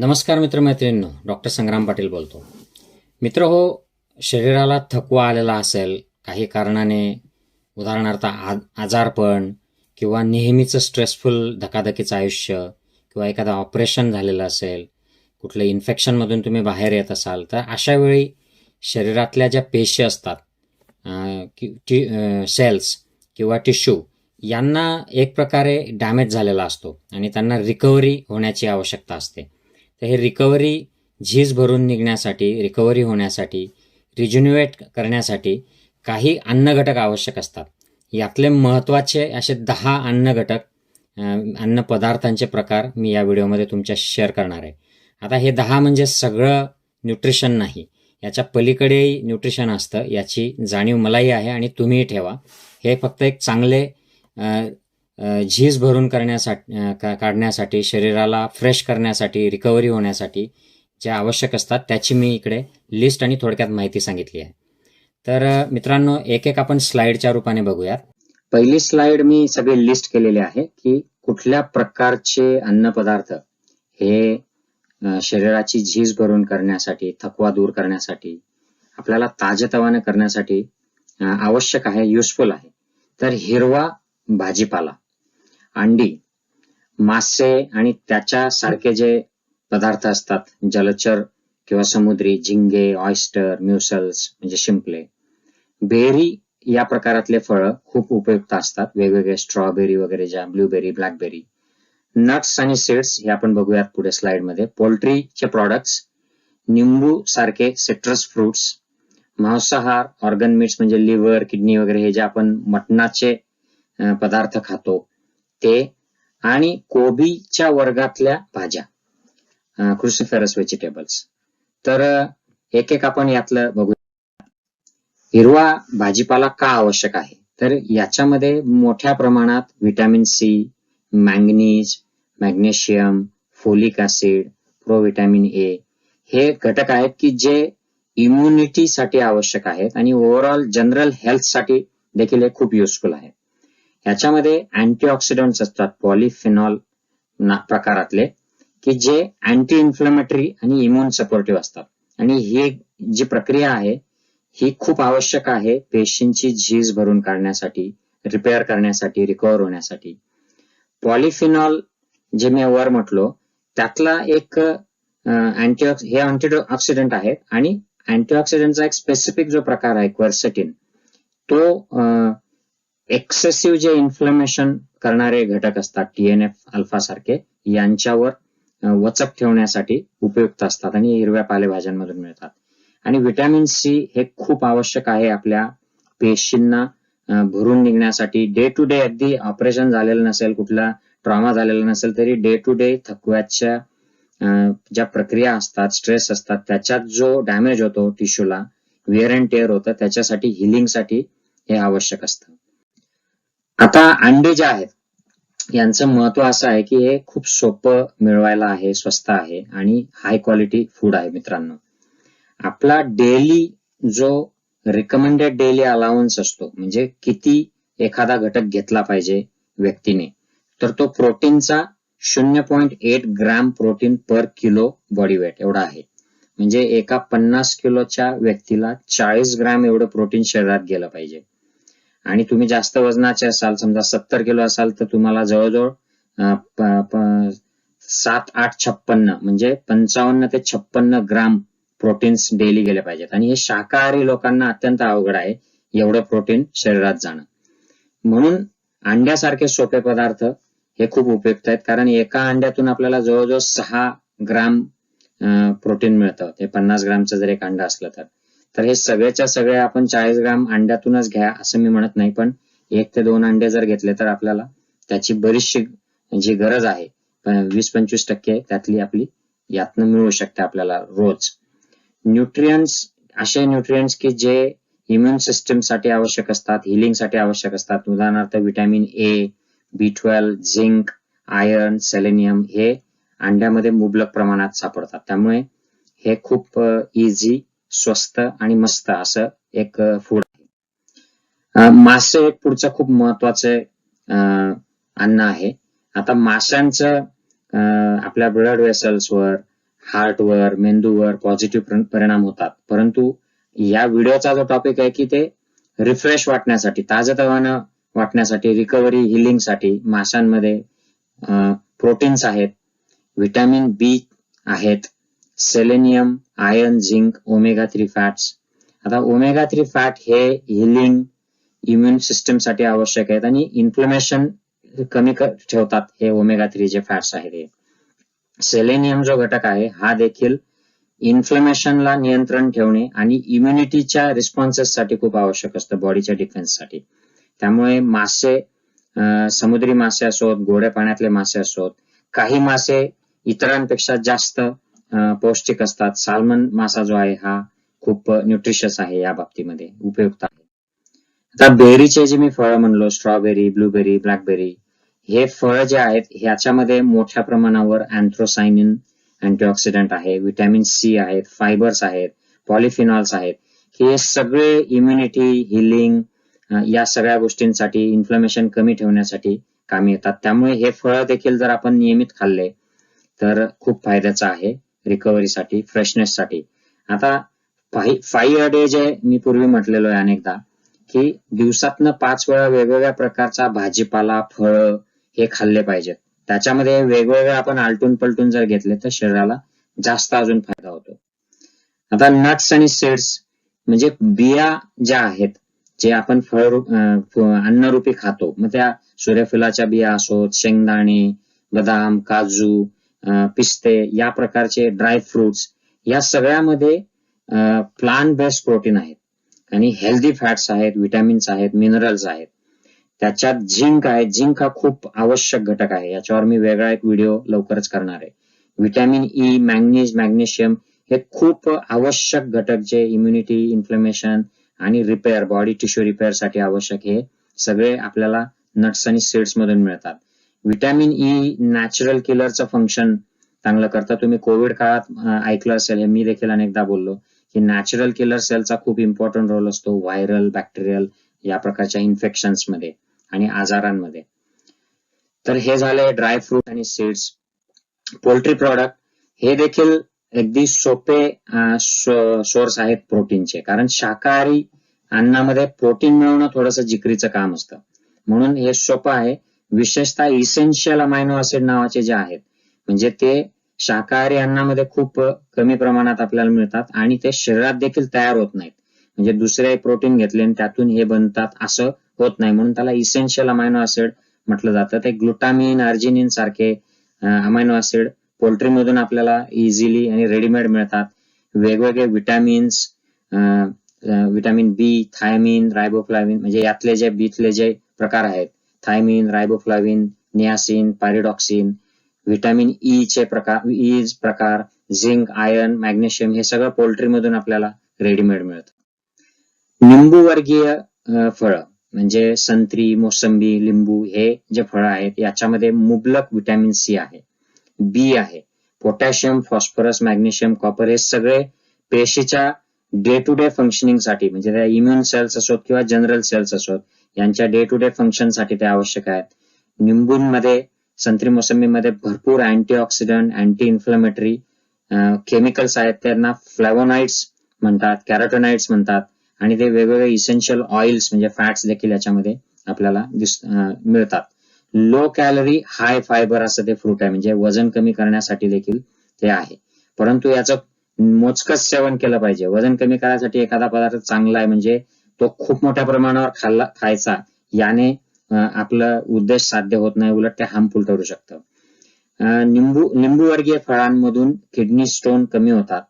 नमस्कार मित्रमैत्रिणींनो डॉक्टर संग्राम पाटील बोलतो. मित्र हो शरीराला थकवा आलेला असेल काही कारणाने उदाहरणार्थ आ आजारपण किंवा नेहमीचं स्ट्रेसफुल धकाधकीचं आयुष्य किंवा एखादं ऑपरेशन झालेलं असेल कुठलं इन्फेक्शनमधून तुम्ही बाहेर येत असाल तर अशावेळी शरीरातल्या ज्या पेशी असतात कि टी सेल्स किंवा टिश्यू यांना एक प्रकारे डॅमेज झालेला असतो आणि त्यांना रिकव्हरी होण्याची आवश्यकता असते. तर हे रिकव्हरी झीज भरून निघण्यासाठी रिकव्हरी होण्यासाठी रिज्युन्युएट करण्यासाठी काही अन्नघटक आवश्यक असतात. यातले महत्त्वाचे असे दहा अन्नघटक अन्न पदार्थांचे प्रकार मी या व्हिडिओमध्ये तुमच्या शेअर करणार आहे. आता हे दहा म्हणजे सगळं न्यूट्रिशन नाही. याच्या पलीकडेही न्यूट्रिशन असतं याची जाणीव मलाही आहे आणि तुम्हीही ठेवा. हे फक्त एक चांगले झीज भरून करण्यासाठी काढण्यासाठी शरीराला फ्रेश करण्यासाठी रिकव्हरी होण्यासाठी जे आवश्यक असतात त्याची मी इकडे लिस्ट आणि थोडक्यात माहिती सांगितली आहे. तर मित्रांनो एक एक आपण स्लाइडच्या रूपाने बघूयात. पहिली स्लाइड मी सगळे लिस्ट केलेले आहे की कुठल्या प्रकारचे अन्नपदार्थ हे शरीराची झीज भरून करण्यासाठी थकवा दूर करण्यासाठी आपल्याला ताजेतवाने करण्यासाठी आवश्यक आहे युजफुल आहे. तर हिरवा भाजीपाला. अंडी मासे आणि त्याच्या सारखे जे पदार्थ असतात जलचर किंवा समुद्री झिंगे ऑयस्टर म्युसल्स म्हणजे शिंपले बेरी या प्रकारातले फळं खूप उपयुक्त असतात. वेगवेगळे स्ट्रॉबेरी वगैरे ज्या ब्लूबेरी ब्लॅकबेरी नट्स आणि सीड्स हे आपण बघूयात पुढे स्लाइडमध्ये. पोल्ट्रीचे प्रॉडक्ट्स निंबू सारखे सिट्रस फ्रुट्स मांसाहार ऑर्गन मीट्स म्हणजे लिव्हर किडनी वगैरे हे जे आपण मटणाचे पदार्थ खातो ते आणि कोबीच्या वर्गातल्या भाज्या. क्रुसिफेरस व्हेजिटेबल्स तर एक एक आपण यातलं बघू. हिरवा भाजीपाला का आवश्यक आहे? तर याच्यामध्ये मोठ्या प्रमाणात vitamin C manganese magnesium folic acid provitamin A हे घटक आहेत की जे इम्युनिटीसाठी आवश्यक आहेत आणि ओव्हरऑल जनरल हेल्थसाठी देखील हे खूप युजफुल आहे. ह्याच्यामध्ये अँटीऑक्सिडंट्स असतात पॉलिफिनॉल प्रकारातले की जे अँटी इन्फ्लेमेटरी आणि इम्युन सपोर्टिव्ह असतात. आणि ही जी प्रक्रिया आहे ही खूप आवश्यक आहे पेशींची झीज भरून काढण्यासाठी रिपेअर करण्यासाठी रिकव्हर होण्यासाठी. पॉलिफिनॉल जे मी वर म्हटलो त्यातला एक अँटीऑक्स हे अँटीऑक्सिडंट आहेत. आणि अँटीऑक्सिडंटचा एक स्पेसिफिक जो प्रकार आहे क्वर्सेटिन तो एक्सेसिव्ह जे इन्फ्लमेशन करणारे घटक असतात टीएनएफ अल्फा सारखे यांच्यावर वचक ठेवण्यासाठी उपयुक्त असतात आणि हिरव्या पालेभाज्यांमधून मिळतात. आणि व्हिटॅमिन सी हे खूप आवश्यक आहे आपल्या पेशींना भरून निघण्यासाठी. डे टू डे अगदी ऑपरेशन झालेलं नसेल कुठला ट्रॉमा झालेला नसेल तरी डे टू डे थकव्याच्या ज्या प्रक्रिया असतात स्ट्रेस असतात त्याच्यात जो डॅमेज होतो टिश्यूला वेअर अँड टेअर होतं त्याच्यासाठी हिलिंगसाठी हे आवश्यक असतं. आता अंडे जे आहेत यांचं महत्त्व असं आहे की हे खूप सोपं मिळवायला आहे स्वस्त आहे आणि हाय क्वालिटी फूड आहे मित्रांनो. आपला डेली जो रिकमेंडेड डेली अलाउन्स असतो म्हणजे किती एखादा घटक घेतला पाहिजे व्यक्तीने तर तो प्रोटीनचा शून्य point eight gram protein per kilo body weight एवढा आहे. म्हणजे एका पन्नास किलोच्या व्यक्तीला चाळीस ग्रॅम एवढं प्रोटीन शरीरात गेलं पाहिजे. आणि तुम्ही जास्त वजनाचे असाल समजा सत्तर किलो असाल तर तुम्हाला जवळजवळ सात आठ छप्पन्न म्हणजे पंचावन्न ते छप्पन्न ग्राम प्रोटीन्स डेली गेले पाहिजेत. आणि हे शाकाहारी लोकांना अत्यंत अवघड आहे एवढं प्रोटीन शरीरात जाणं. म्हणून अंड्यासारखे सोपे पदार्थ हे खूप उपयुक्त आहेत कारण एका अंड्यातून आपल्याला जवळजवळ सहा ग्राम प्रोटीन मिळतं. ते पन्नास ग्रामचं जर एक अंडा असलं तर. तर हे सगळ्याच्या सगळ्या आपण चाळीस ग्राम अंड्यातूनच घ्या असं मी म्हणत नाही पण एक ते दोन अंडे जर घेतले तर आपल्याला त्याची बरीचशी जी गरज आहे पण वीस पंचवीस टक्के त्यातली आपली यातनं मिळू शकते आपल्याला रोज. न्यूट्रियन्स असे न्यूट्रियन्स की जे इम्युन सिस्टीमसाठी आवश्यक असतात हिलिंगसाठी आवश्यक असतात उदाहरणार्थ vitamin A B twelve zinc iron selenium हे अंड्यामध्ये मुबलक प्रमाणात सापडतात. त्यामुळे हे खूप इझी स्वस्त आणि मस्त असं एक फूड आहे. मासे एक पुढचं खूप महत्त्वाचे अं, अन्न आहे. आता माशांचं आपल्या ब्लड वेसल्सवर हार्टवर मेंदूवर पॉझिटिव्ह परिणाम होतात. परंतु या व्हिडिओचा जो टॉपिक आहे की ते रिफ्रेश वाटण्यासाठी ताजतवानं वाटण्यासाठी रिकव्हरी हिलिंगसाठी माशांमध्ये प्रोटीन्स आहेत व्हिटॅमिन बी आहेत selenium iron zinc omega three fats आता ओमेगा थ्री फॅट हे हिलिंग इम्युन सिस्टमसाठी आवश्यक आहेत आणि इन्फ्लमेशन कमी ठेवतात हे ओमेगा थ्री जे फॅट्स आहेत हे. सेलेनियम जो घटक आहे हा देखील इन्फ्लमेशनला नियंत्रण ठेवणे आणि इम्युनिटीच्या रिस्पॉन्सेस साठी खूप आवश्यक असतं बॉडीच्या डिफेन्ससाठी त्यामुळे मासे समुद्री मासे असोत गोड्या पाण्यातले मासे असोत काही मासे इतरांपेक्षा जास्त पौष्टिक असतात. साल्मन मासा जो आहे हा खूप न्यूट्रिशियस आहे या बाबतीमध्ये. उपयुक्त आहे. आता बेरीचे जे मी फळं म्हणलो स्ट्रॉबेरी ब्लूबेरी ब्लॅकबेरी हे फळ जे आहेत ह्याच्यामध्ये मोठ्या प्रमाणावर अँथ्रोसायनिन अँटीऑक्सिडंट आहे व्हिटॅमिन सी आहेत फायबर्स आहेत पॉलिफिनॉल्स आहेत. हे सगळे इम्युनिटी हिलिंग या सगळ्या गोष्टींसाठी इन्फ्लमेशन कमी ठेवण्यासाठी कामी येतात. त्यामुळे हे फळ देखील जर आपण नियमित खाल्ले तर खूप फायद्याचं आहे. रिकव्हरीसाठी फ्रेशनेससाठी आता फाईव्ह अ डे जे मी पूर्वी म्हटलेलो आहे अनेकदा की दिवसातनं पाच वेळा वेगवेगळ्या प्रकारचा भाजीपाला फळ हे खाल्ले पाहिजेत. त्याच्यामध्ये वेगवेगळे आपण आलटून पलटून जर घेतले तर शरीराला जास्त अजून फायदा होतो. आता नट्स आणि सीड्स म्हणजे बिया ज्या आहेत जे आपण फळ अन्नरूपी खातो. मग त्या सूर्यफुलाच्या बिया असोत शेंगदाणे बदाम काजू पिस्ते या प्रकारचे ड्राय फ्रुट्स या सगळ्यामध्ये प्लांट बेस्ड प्रोटीन आहेत. आणि हेल्दी फॅट्स आहेत विटॅमिन्स आहेत मिनरल्स आहेत. त्याच्यात झिंक आहे. झिंक हा खूप आवश्यक घटक आहे. याच्यावर मी वेगळा एक व्हिडिओ लवकरच करणार आहे. व्हिटॅमिन ई मॅग्नीज मॅग्नेशियम हे खूप आवश्यक घटक जे इम्युनिटी इन्फ्लमेशन आणि रिपेअर बॉडी टिश्यू रिपेअरसाठी आवश्यक हे सगळे आपल्याला नट्स आणि सीड्स मधून मिळतात. व्हिटॅमिन ई नॅचरल किलरचं फंक्शन चांगलं करतं. तुम्ही कोविड काळात ऐकलं असेल हे मी देखील अनेकदा बोललो की नॅचरल किलर सेलचा खूप इम्पॉर्टंट रोल असतो व्हायरल बॅक्टेरियल या प्रकारच्या इन्फेक्शन्समध्ये आणि आजारांमध्ये. तर हे झाले ड्राय फ्रूट आणि सीड्स पोल्ट्री प्रॉडक्ट हे देखील अगदी सोपे सोर्स आहेत प्रोटीनचे कारण शाकाहारी अन्नामध्ये प्रोटीन मिळवणं थोडंसं जिकरीचं काम असतं. म्हणून हे सोपं आहे. विशेषतः इसेन्शियल अमायनो ऍसिड नावाचे जे आहेत म्हणजे ते शाकाहारी अन्नामध्ये खूप कमी प्रमाणात आपल्याला मिळतात आणि ते शरीरात देखील तयार होत नाहीत. म्हणजे दुसरे प्रोटीन घेतले आणि त्यातून हे बनतात असं होत नाही. म्हणून त्याला इसेन्शियल अमायनो ऍसिड म्हटलं जातं. ते ग्लुटामिन अर्जिनिन सारखे अमायनो ऍसिड पोल्ट्रीमधून आपल्याला इझिली आणि रेडीमेड मिळतात. वेगवेगळे vitamins vitamin B thiamine riboflavin म्हणजे यातले जे बीतले जे प्रकार आहेत thiamine riboflavin niacin pyridoxine vitamin E चे प्रकार e ई प्रकार झिंक आयर्न मॅग्नेशियम हे सगळं पोल्ट्रीमधून आपल्याला रेडीमेड मिळतं. निंबू वर्गीय फळ म्हणजे संत्री मोसंबी लिंबू हे जे फळं आहेत याच्यामध्ये मुबलक व्हिटॅमिन सी आहे बी आहे. पोटॅशियम फॉस्फरस मॅग्नेशियम कॉपर हे सगळे पेशीच्या डे टू डे फंक्शनिंगसाठी म्हणजे त्या इम्युन सेल्स असोत किंवा जनरल सेल्स असोत यांच्या डे टू डे फंक्शनसाठी ते आवश्यक आहेत. निंबूंमध्ये संत्री मोसंबीमध्ये भरपूर anti oxidant anti inflammatory chemicals आहेत. त्यांना फ्लॅवोनाइट्स म्हणतात कॅरोटोनाइट्स म्हणतात. आणि ते वेगवेगळे इसेन्शियल ऑइल्स म्हणजे फॅट्स देखील याच्यामध्ये आपल्याला मिळतात. लो कॅलरी हाय फायबर असं ते फ्रूट आहे. म्हणजे वजन कमी करण्यासाठी देखील ते आहे. परंतु याचं मोजकच सेवन केलं पाहिजे. वजन कमी करण्यासाठी एखादा पदार्थ चांगला आहे म्हणजे तो खूप मोठ्या प्रमाणावर खाल्ला खायचा. याने आपला उद्देश साध्य होत नाही उलट ते हार्मफुल ठरू शकतं. निंबू निंबू वर्गीय फळांमधून किडनी स्टोन कमी होतात.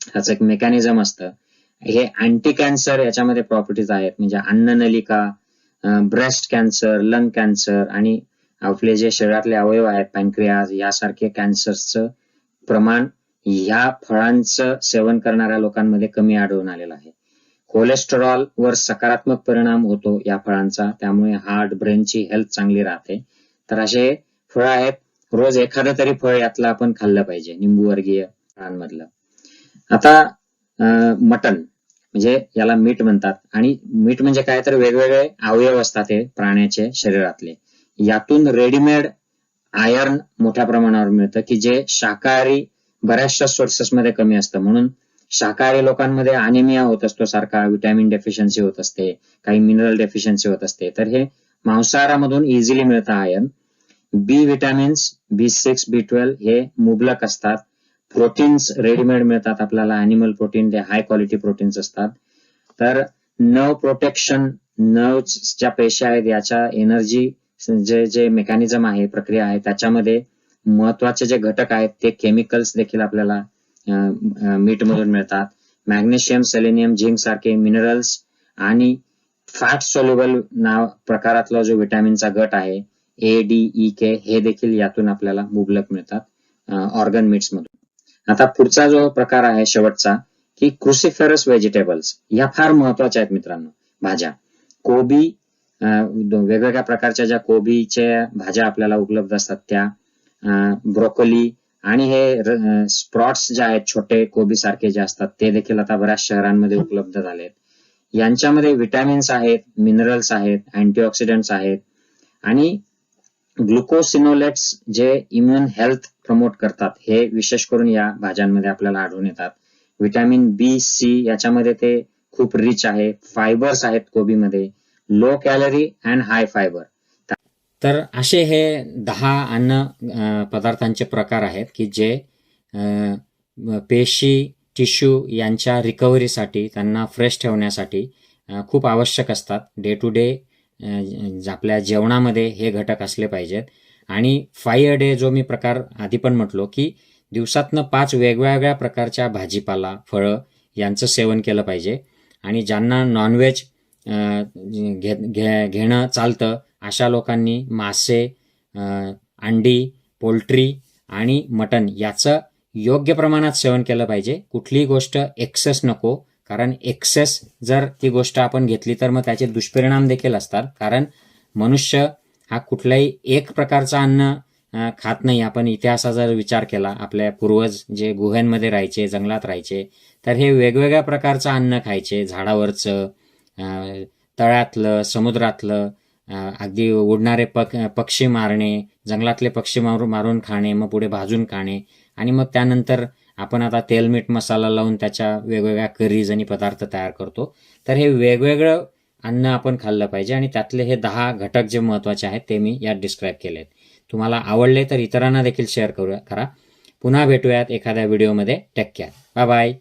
ह्याचं एक मेकॅनिझम असतं. हे अँटी कॅन्सर याच्यामध्ये प्रॉपर्टीज आहेत. म्हणजे अन्ननलिका ब्रेस्ट कॅन्सर लंग कॅन्सर आणि आपले जे शरीरातले अवयव आहेत पॅनक्रियाज यासारखे कॅन्सरचं प्रमाण या फळांचं सेवन करणाऱ्या लोकांमध्ये कमी आढळून आलेलं आहे. कोलेस्टेरॉल वर सकारात्मक परिणाम होतो या फळांचा. त्यामुळे हार्ट ब्रेनची हेल्थ चांगली राहते. तर असे फळ आहेत. रोज एखादं तरी फळ यातलं आपण खाल्लं पाहिजे निंबू वर्गीय फळांमधलं. आता मटन म्हणजे याला मीठ म्हणतात. आणि मीठ म्हणजे काय? तर वेगवेगळे अवयव असतात हे प्राण्याचे शरीरातले. यातून रेडीमेड आयर्न मोठ्या प्रमाणावर मिळतं की जे शाकाहारी बऱ्याचशा सोर्सेसमध्ये कमी असतं. म्हणून शाकाहारी लोकांमध्ये अनिमिया होत असतो सारखा विटॅमिन डेफिशियन्सी होत असते काही मिनरल डेफिशियन्सी होत असते. तर हे मांसाहारामधून इझिली मिळतं iron B vitamins B six B twelve हे मुबलक असतात. प्रोटीन्स रेडीमेड मिळतात आपल्याला. अॅनिमल प्रोटीन ते हाय क्वालिटी प्रोटीन्स असतात. तर नर्व प्रोटेक्शन नर्व ज्या पेशी आहेत याच्या एनर्जी जे जे मेकॅनिझम आहे प्रक्रिया आहे त्याच्यामध्ये महत्त्वाचे जे घटक आहेत ते केमिकल्स देखील आपल्याला मीठ मधून मिळतात. मॅग्नेशियम सेलेनियम झिंक सारखे मिनरल्स आणि फॅट सोल्युबल नाव प्रकारातला जो विटॅमिनचा गट आहे ए डी ई के हे देखील यातून आपल्याला मुबलक मिळतात ऑर्गन मिट्स मधून. आता पुढचा जो प्रकार आहे शेवटचा की क्रुसिफेरस व्हेजिटेबल्स या फार महत्त्वाच्या आहेत मित्रांनो भाज्या. कोबी वेगवेगळ्या प्रकारच्या ज्या कोबीच्या भाज्या आपल्याला उपलब्ध असतात त्या ब्रोकोली आणि हे स्प्रॉट्स जे आहेत छोटे कोबी सारखे जे असतात ते देखील आता बऱ्याच शहरांमध्ये उपलब्ध झालेत. यांच्यामध्ये विटॅमिन्स आहेत मिनरल्स आहेत अँटीऑक्सिडंट्स आहेत आणि ग्लुकोसिनोलेट्स जे इम्युन हेल्थ प्रमोट करतात हे विशेष करून या भाज्यांमध्ये आपल्याला आढळून येतात. व्हिटॅमिन बी सी याच्यामध्ये ते खूप रिच आहे. फायबर्स आहेत कोबीमध्ये. Low calorie and high fibre तर असे हे दहा अन्न पदार्थांचे प्रकार आहेत की जे पेशी टिश्यू यांच्या रिकव्हरीसाठी त्यांना फ्रेश ठेवण्यासाठी खूप आवश्यक असतात. डे टू डे आपल्या जेवणामध्ये हे घटक असले पाहिजेत. आणि फाय डे जो मी प्रकार आधी पण म्हटलो की दिवसातनं पाच वेगवेगळ्या प्रकारच्या भाजीपाला फळं यांचं सेवन केलं पाहिजे. आणि ज्यांना नॉनव्हेज घे घे घेणं चालतं अशा लोकांनी मासे अंडी पोल्ट्री आणि मटन याचं योग्य प्रमाणात सेवन केलं पाहिजे. कुठलीही गोष्ट एक्सेस नको कारण एक्सेस जर ती गोष्ट आपण घेतली तर मग त्याचे दुष्परिणाम देखील असतात. कारण मनुष्य हा कुठलाही एक प्रकारचा अन्न खात नाही. आपण इतिहासाचा जर विचार केला आपल्या पूर्वज जे गुह्यांमध्ये राहायचे जंगलात राहायचे तर हे वेगवेगळ्या प्रकारचं अन्न खायचे. झाडावरचं तळ्यातलं समुद्रातलं अगदी उडणारे पक पक्षी मारणे जंगलातले पक्षी मारून मारून खाणे मग पुढे भाजून खाणे आणि मग त्यानंतर आपण आता तेल मीठ मसाला लावून त्याच्या वेगवेगळ्या करीज आणि पदार्थ तयार करतो. तर हे वेगवेगळं अन्न आपण खाल्लं पाहिजे आणि त्यातले हे दहा घटक जे महत्त्वाचे आहेत ते मी यात डिस्क्राईब केले आहेत तुम्हाला आवडले तर इतरांना देखील शेअर करू करा. पुन्हा भेटूयात एखाद्या व्हिडिओमध्ये टेक केअर बाय बाय